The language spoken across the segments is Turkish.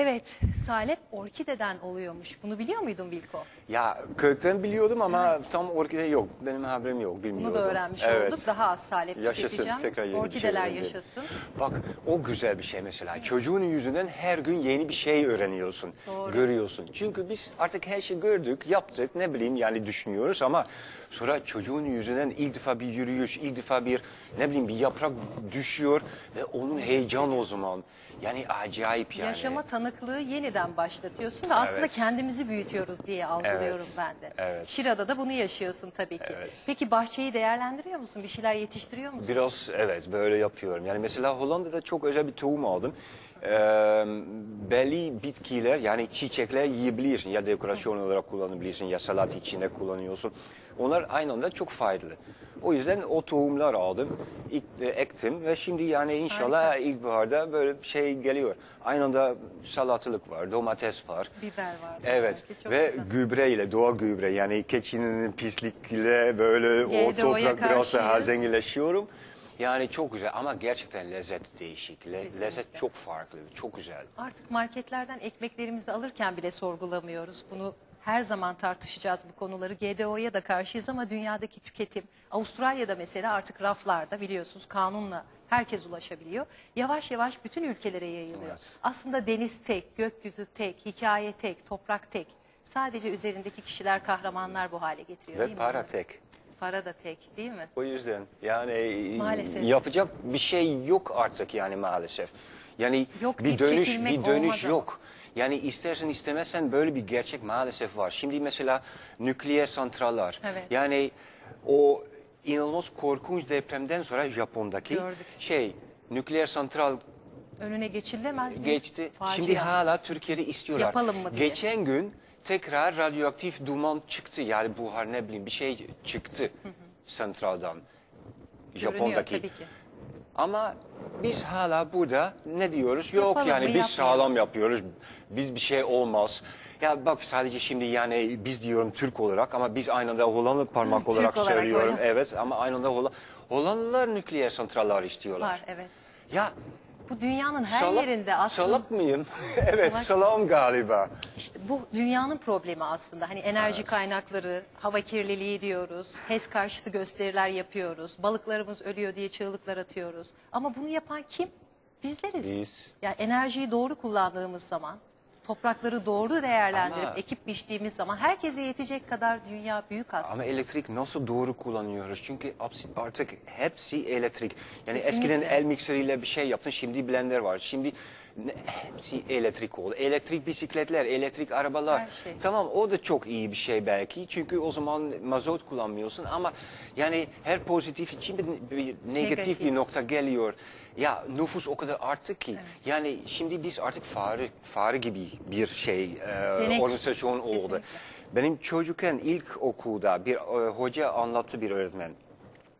Evet, salep orkideden oluyormuş. Bunu biliyor muydun Bilko? Ya kökten biliyordum ama tam orkide yok. Benim haberim yok, bilmiyordum. Bunu da öğrenmiş Evet. olduk. Daha az salep Yaşasın, tüketeceğim. tekrar yeni bir şey Orkideler öğrendim. yaşasın. Bak o güzel bir şey mesela. Çocuğun yüzünden her gün yeni bir şey öğreniyorsun. Doğru. Görüyorsun. Çünkü biz artık her şeyi gördük, yaptık, ne bileyim yani düşünüyoruz ama sonra çocuğun yüzünden ilk defa bir yürüyüş, ilk defa bir ne bileyim bir yaprak düşüyor ve onun heyecanı o zaman. Yani acayip yani. Yaşama tanıklığı yeniden başlatıyorsun ve aslında Evet. kendimizi büyütüyoruz diye algılıyorum Evet, ben de. evet. Şira'da da bunu yaşıyorsun tabii ki. Evet. Peki bahçeyi değerlendiriyor musun? Bir şeyler yetiştiriyor musun? Biraz evet böyle yapıyorum. Yani mesela Hollanda'da çok özel bir tohum aldım. Ee, belli bitkiler yani çiçekler yiyebilirsin ya dekorasyon olarak kullanabilirsin ya salat içinde kullanıyorsun. Onlar aynı anda çok faydalı. O yüzden o tohumlar aldım, e, ektim ve şimdi yani inşallah ilkbaharda böyle bir şey geliyor. Aynı anda salatalık var, domates var. Biber var Evet belki, ve güzel. gübreyle, doğal gübre yani keçinin pislikle böyle o toprak biraz daha zenginleşiyorum. Yani çok güzel ama gerçekten lezzet değişik. Le- Kesinlikle. lezzet çok farklı, çok güzel. Artık marketlerden ekmeklerimizi alırken bile sorgulamıyoruz. Bunu her zaman tartışacağız bu konuları. GDO'ya da karşıyız ama dünyadaki tüketim, Avustralya'da mesela artık raflarda biliyorsunuz kanunla herkes ulaşabiliyor. Yavaş yavaş bütün ülkelere yayılıyor. Evet. Aslında deniz tek, gökyüzü tek, hikaye tek, toprak tek. Sadece üzerindeki kişiler kahramanlar bu hale getiriyor Ve değil mi? para onları? tek. Para da tek değil mi? O yüzden yani Maalesef. yapacak bir şey yok artık yani maalesef. Yani Yok bir dönüş bir dönüş olmaz ama. yok. Yani istersen istemezsen böyle bir gerçek maalesef var. Şimdi mesela nükleer santraller. Evet. Yani o inanılmaz korkunç depremden sonra Japon'daki Gördük. şey nükleer santral Önüne geçilemez bir geçti. facia. Şimdi hala Türkiye'de istiyorlar. Yapalım mı diye. Geçen gün tekrar radyoaktif duman çıktı. Yani buhar ne bileyim bir şey çıktı santraldan. Görünüyor Japondaki. tabii ki. Ama biz hala burada ne diyoruz? Yok Yapalım yani mı, biz yapmayalım. sağlam yapıyoruz. Biz bir şey olmaz. Ya bak sadece şimdi yani biz diyorum Türk olarak ama biz aynı anda Hollanda parmak Türk olarak, olarak, söylüyorum. öyle. Evet ama aynı anda Holla- Hollandalılar nükleer santraller istiyorlar. Var evet. Ya Bu dünyanın her salak, yerinde aslında salak mıyım? evet Salak. salam galiba. İşte bu dünyanın problemi aslında. Hani enerji kaynakları, hava kirliliği diyoruz, HES karşıtı gösteriler yapıyoruz, balıklarımız ölüyor diye çığlıklar atıyoruz. Ama bunu yapan kim? Bizleriz. Biz. Yani enerjiyi doğru kullandığımız zaman, toprakları doğru değerlendirip Ama- ekip biçtiğimiz zaman herkese yetecek kadar dünya büyük aslında. Ama elektrik nasıl doğru kullanıyoruz? Çünkü artık hepsi elektrik. Yani Kesinlikle. eskiden el mikseriyle bir şey yaptın, şimdi blender var. Şimdi ne- hepsi elektrik oldu. Elektrik bisikletler, elektrik arabalar. Her şey. Tamam o da çok iyi bir şey belki. Çünkü o zaman mazot kullanmıyorsun ama yani her pozitif için bir, bir negatif, Negatif. bir nokta geliyor. Ya nüfus o kadar arttı ki. Yani şimdi biz artık fare fare gibi bir şey e, organizasyon oldu. Kesinlikle. Benim çocukken ilk okulda bir e, hoca anlattı bir öğretmen.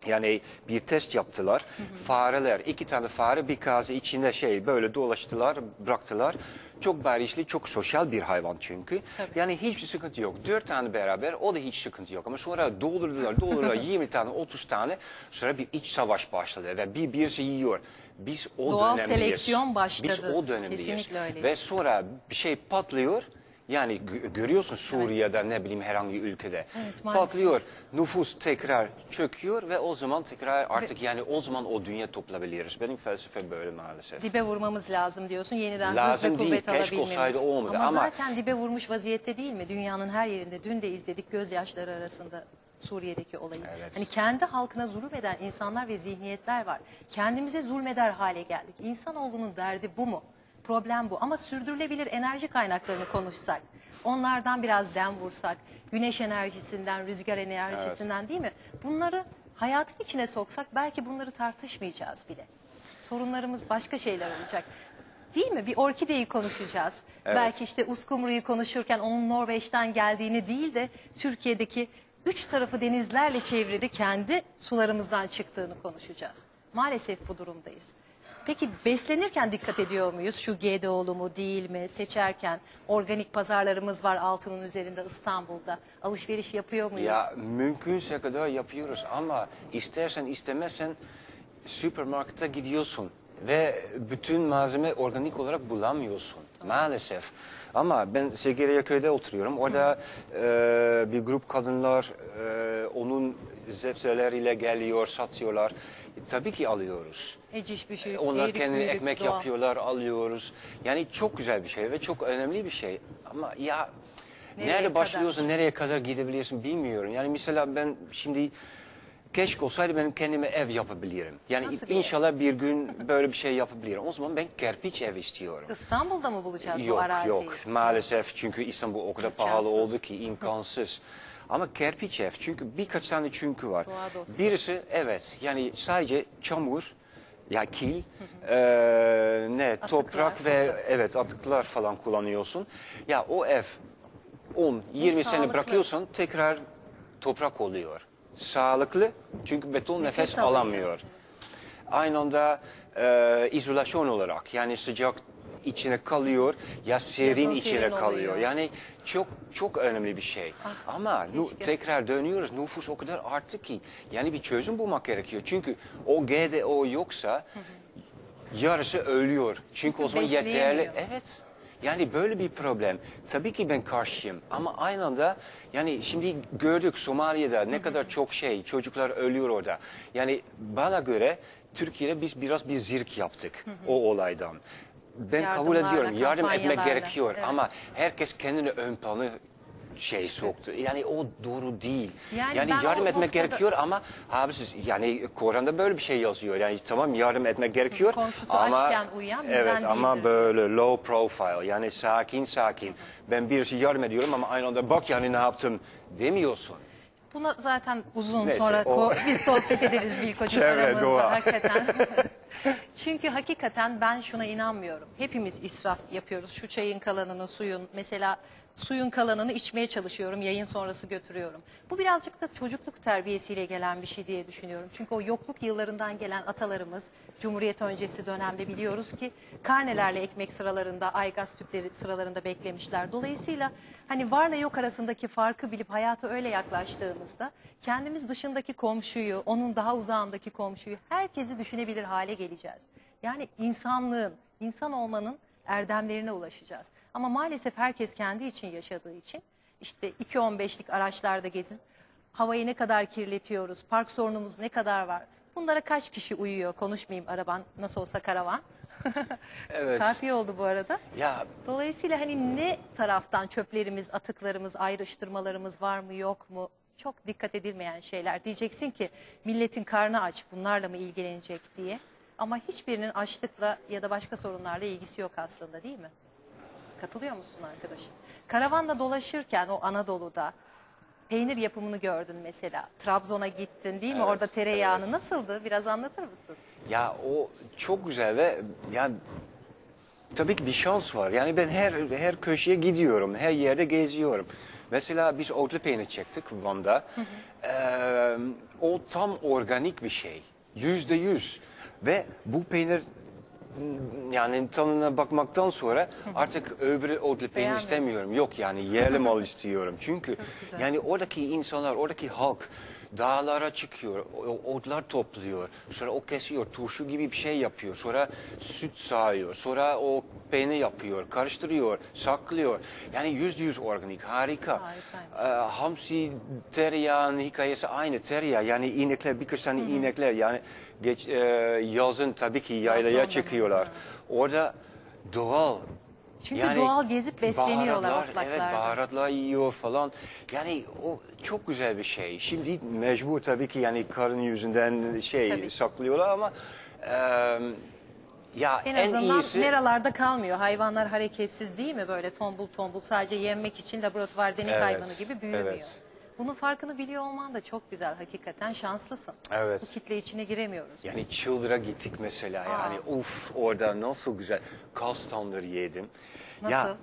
Yani bir test yaptılar. Fareler, iki tane fare bir kazı içinde şey böyle dolaştılar, bıraktılar. Çok barışlı, çok sosyal bir hayvan çünkü. Tabii. Yani hiçbir sıkıntı yok. Dört tane beraber o da hiç sıkıntı yok. Ama sonra doldurdular, doldurdular 20 tane, 30 tane. Sonra bir iç savaş başladı ve bir birisi yiyor. Biz o Doğal dönemdeyiz. seleksiyon başladı. Biz o dönemdeyiz. Kesinlikle öyleyiz. Ve sonra bir şey patlıyor. Yani gö- görüyorsun Suriye'de ne bileyim herhangi bir ülkede. Evet, maalesef. patlıyor. Nüfus tekrar çöküyor ve o zaman tekrar artık yani o zaman o dünya toplayabiliriz. Benim felsefe böyle maalesef. Dibe vurmamız lazım diyorsun. Yeniden hız Lazım ve değil, kuvvet keşke alabilmemiz. olsaydı olmadı ama, ama- zaten dibe vurmuş vaziyette değil mi? Dünyanın her yerinde dün de izledik gözyaşları arasında Suriye'deki olayı. Evet. Hani kendi halkına zulmeden insanlar ve zihniyetler var. Kendimize zulmeder hale geldik. İnsanoğlunun derdi bu mu? Problem bu. Ama sürdürülebilir enerji kaynaklarını konuşsak, onlardan biraz dem vursak, güneş enerjisinden, rüzgar enerjisinden değil mi? Bunları hayatın içine soksak belki bunları tartışmayacağız bile. Sorunlarımız başka şeyler olacak. Değil mi? Bir orkideyi konuşacağız. Belki işte uskumruyu konuşurken onun Norveç'ten geldiğini değil de Türkiye'deki üç tarafı denizlerle çevrili kendi sularımızdan çıktığını konuşacağız. Maalesef bu durumdayız. Peki beslenirken dikkat ediyor muyuz? Şu GDO'lu mu değil mi? Seçerken organik pazarlarımız var altının üzerinde İstanbul'da. Alışveriş yapıyor muyuz? Ya mümkünse kadar yapıyoruz ama istersen istemezsen süpermarkete gidiyorsun. Ve bütün malzeme organik olarak bulamıyorsun maalesef. Ama ben Zekeriya köyde oturuyorum. Orada e, bir grup kadınlar e, onun zepseleriyle geliyor, satıyorlar. Tabii ki alıyoruz. Eciş büşük, Onlar eğrik kendi büğrük, ekmek doğal. yapıyorlar, alıyoruz. Yani çok güzel bir şey ve çok önemli bir şey. Ama ya Nereye nerede kadar? başlıyorsun, nereye kadar gidebilirsin bilmiyorum. Yani mesela ben şimdi keşke olsaydı ben kendime ev yapabilirim. Yani Nasıl bir ev? inşallah bir gün böyle bir şey yapabilirim. O zaman ben kerpiç ev istiyorum. İstanbul'da mı bulacağız bu Yok araziyi? yok maalesef çünkü İstanbul o kadar pahalı İmkansız. oldu ki imkansız. Ama kerpiç ev çünkü birkaç tane çünkü var. Doğa dostu. Birisi evet yani sadece çamur ya kil, eee, ne toprak ve evet atıklar falan kullanıyorsun. Ya o ev 10 20 sene sağlıklı. bırakıyorsan tekrar toprak oluyor. Sağlıklı çünkü beton nefes, Nefes alıyor. alamıyor. Aynı anda e, izolasyon olarak yani sıcak içine kalıyor ya serin Yazın içine serin kalıyor. oluyor. Yani çok çok önemli bir şey. Ah, Ama nu- tekrar dönüyoruz nüfus o kadar arttı ki yani bir çözüm bulmak gerekiyor. Çünkü o GDO yoksa yarısı ölüyor. Çünkü o zaman yeterli. Evet. Yani böyle bir problem. Tabii ki ben karşıyım ama aynı anda yani şimdi gördük Somali'de ne kadar çok şey çocuklar ölüyor orada. Yani bana göre Türkiye'de biz biraz bir zirk yaptık o olaydan. Ben kabul ediyorum yardım etmek gerekiyor evet. ama herkes kendini ön planı şey soktu. Yani o doğru değil. Yani Yani, ben o yardım etmek noktada- gerekiyor ama abi siz yani Kur'an'da böyle bir şey yazıyor. Yani tamam yardım etmek gerekiyor Komşusu ama açken uyuyan bizden Evet ama değildir böyle low profile yani sakin sakin. Ben birisi yardım ediyorum ama aynı anda bak yani ne yaptım demiyorsun. Buna zaten uzun Neyse, sonra o- ko- biz sohbet ederiz bir hocam Çevre, aramızda doğa. hakikaten. Çünkü hakikaten ben şuna inanmıyorum. Hepimiz israf yapıyoruz. Şu çayın kalanını, suyun mesela suyun kalanını içmeye çalışıyorum. Yayın sonrası götürüyorum. Bu birazcık da çocukluk terbiyesiyle gelen bir şey diye düşünüyorum. Çünkü o yokluk yıllarından gelen atalarımız Cumhuriyet öncesi dönemde biliyoruz ki karnelerle ekmek sıralarında, aygaz tüpleri sıralarında beklemişler. Dolayısıyla hani varla yok arasındaki farkı bilip hayata öyle yaklaştığımızda kendimiz dışındaki komşuyu, onun daha uzağındaki komşuyu herkesi düşünebilir hale geleceğiz. Yani insanlığın, insan olmanın erdemlerine ulaşacağız. Ama maalesef herkes kendi için yaşadığı için işte 2.15'lik araçlarda gezip havayı ne kadar kirletiyoruz, park sorunumuz ne kadar var. Bunlara kaç kişi uyuyor konuşmayayım araban nasıl olsa karavan. Evet. Kafiye oldu bu arada. Ya Dolayısıyla hani ne taraftan çöplerimiz, atıklarımız, ayrıştırmalarımız var mı yok mu? Çok dikkat edilmeyen şeyler. Diyeceksin ki milletin karnı aç bunlarla mı ilgilenecek diye. Ama hiçbirinin açlıkla ya da başka sorunlarla ilgisi yok aslında değil mi? Katılıyor musun arkadaşım? Karavanla dolaşırken o Anadolu'da peynir yapımını gördün mesela. Trabzon'a gittin değil mi? Evet, Orada tereyağını evet. nasıldı? Biraz anlatır mısın? Ya o çok güzel ve yani tabii ki bir şans var. Yani ben her her köşeye gidiyorum, her yerde geziyorum. Mesela biz otlu peynir çektik Van'da. Ee, o tam organik bir şey. Yüzde yüz. Ve bu peynir yani tadına bakmaktan sonra artık öbürü otlu peynir istemiyorum. Yok yani yerli mal istiyorum. Çünkü yani oradaki insanlar, oradaki halk dağlara çıkıyor, o- otlar topluyor, sonra o kesiyor, turşu gibi bir şey yapıyor, sonra süt sağıyor, sonra o peynir yapıyor, karıştırıyor, saklıyor. Yani yüzde yüz organik, harika. Ee, hamsi tereyağının hikayesi aynı tereyağı, yani inekler, birkaç tane inekler, yani geç, e, yazın tabii ki yaylaya Trabzon'da çıkıyorlar. Orada doğal Çünkü doğal gezip besleniyorlar baharatlar, otlaklarda. Evet baharatlar yiyor falan. Yani o çok güzel bir şey. Şimdi mecbur tabii ki yani karın yüzünden şey Tabii. saklıyorlar ama e, ya En, en, azından iyisi meralarda kalmıyor. Hayvanlar hareketsiz değil mi? Böyle tombul tombul sadece yenmek için laboratuvar denek Evet, hayvanı gibi büyümüyor. evet. Bunun farkını biliyor olman da çok güzel. Hakikaten şanslısın. Evet. Bu kitle içine giremiyoruz yani biz. Çıldır'a gittik mesela yani uf orada nasıl güzel Kaz tandır yedim. Ya Nasıl?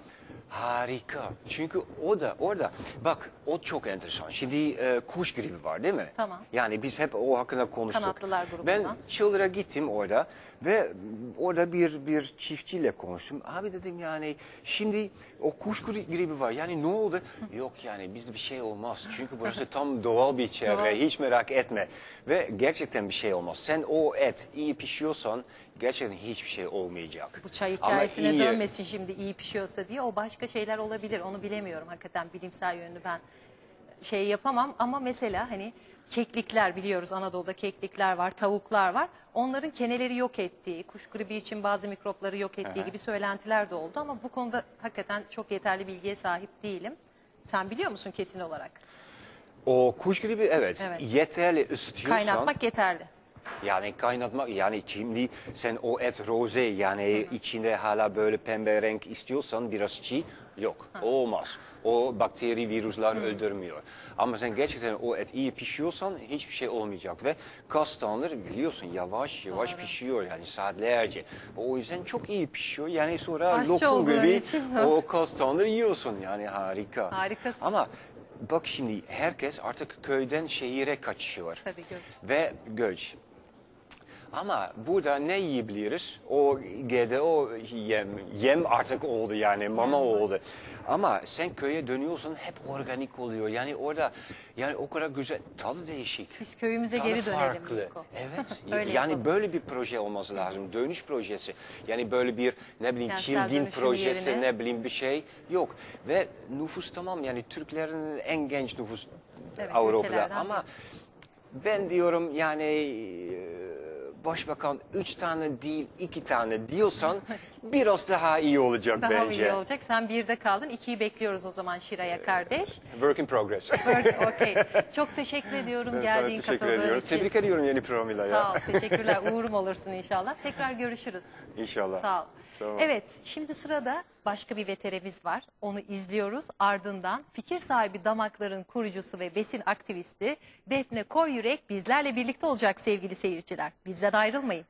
harika. Çünkü o da orada bak o çok enteresan. Şimdi e, kuş gribi var değil mi? Tamam. Yani biz hep o hakkında konuştuk. Kanatlılar grubundan. Ben Çıldıra gittim orada ve orada bir bir çiftçiyle konuştum. Abi dedim yani şimdi o kuş gri- gribi var. Yani ne oldu? Yok yani bizde bir şey olmaz. Çünkü burası tam doğal bir çevre. Doğal. Hiç merak etme. Ve gerçekten bir şey olmaz. Sen o et iyi pişiyorsan gerçekten hiçbir şey olmayacak. Bu çay hikayesine iyi- dönmesin şimdi iyi pişiyorsa diye. O başka şeyler olabilir. Onu bilemiyorum. Hakikaten bilimsel yönünü ben şey yapamam. Ama mesela hani keklikler biliyoruz Anadolu'da keklikler var, tavuklar var. Onların keneleri yok ettiği, kuş gribi için bazı mikropları yok ettiği gibi söylentiler de oldu. Ama bu konuda hakikaten çok yeterli bilgiye sahip değilim. Sen biliyor musun kesin olarak? O kuş gribi evet, Evet. yeterli ısıtıyorsan. Kaynatmak yeterli. Yani kaynatmak yani şimdi sen o et roze yani içinde hala böyle pembe renk istiyorsan biraz çiğ yok olmaz. O bakteri virüsler öldürmüyor. Ama sen gerçekten o et iyi pişiyorsan hiçbir şey olmayacak ve kastanlar biliyorsun yavaş yavaş pişiyor yani saatlerce. O yüzden çok iyi pişiyor yani sonra Aşçı lokum olduğun gibi için. o kastanları yiyorsun yani harika. Harikasın. Ama bak şimdi herkes artık köyden şehire kaçıyor. Tabii göç. Ve göç. Ama burada ne yiyebiliriz? O GDO yem, yem artık oldu yani mama oldu. Ama sen köye dönüyorsun hep organik oluyor. Yani orada yani o kadar güzel tadı değişik. Biz köyümüze Tadı geri dönelim farklı. Niko. Evet. Öyle yani yapalım. böyle bir proje olması lazım. Dönüş projesi. Yani böyle bir ne bileyim Kentsel dönüşüm projesi yerine- ne bileyim bir şey yok. Ve nüfus tamam yani Türklerin en genç nüfus Evet, Avrupa'da ama ben diyorum yani başbakan üç tane değil iki tane diyorsan biraz daha iyi olacak Daha bence. iyi olacak. Sen birde kaldın. İkiyi bekliyoruz o zaman Şira'ya kardeş. Work in progress. Okey. Çok teşekkür ediyorum Ben sana geldiğin teşekkür katıldığın ediyorum. için. Tebrik ediyorum yeni programıyla ya. Sağ ol. Teşekkürler. Uğurum olursun inşallah. Tekrar görüşürüz. İnşallah. Sağ ol. Sağ ol. Evet, şimdi sırada başka bir veterimiz var. Onu izliyoruz. Ardından fikir sahibi damakların kurucusu ve besin aktivisti Defne Koryürek bizlerle birlikte olacak sevgili seyirciler. Bizden ayrılmayın.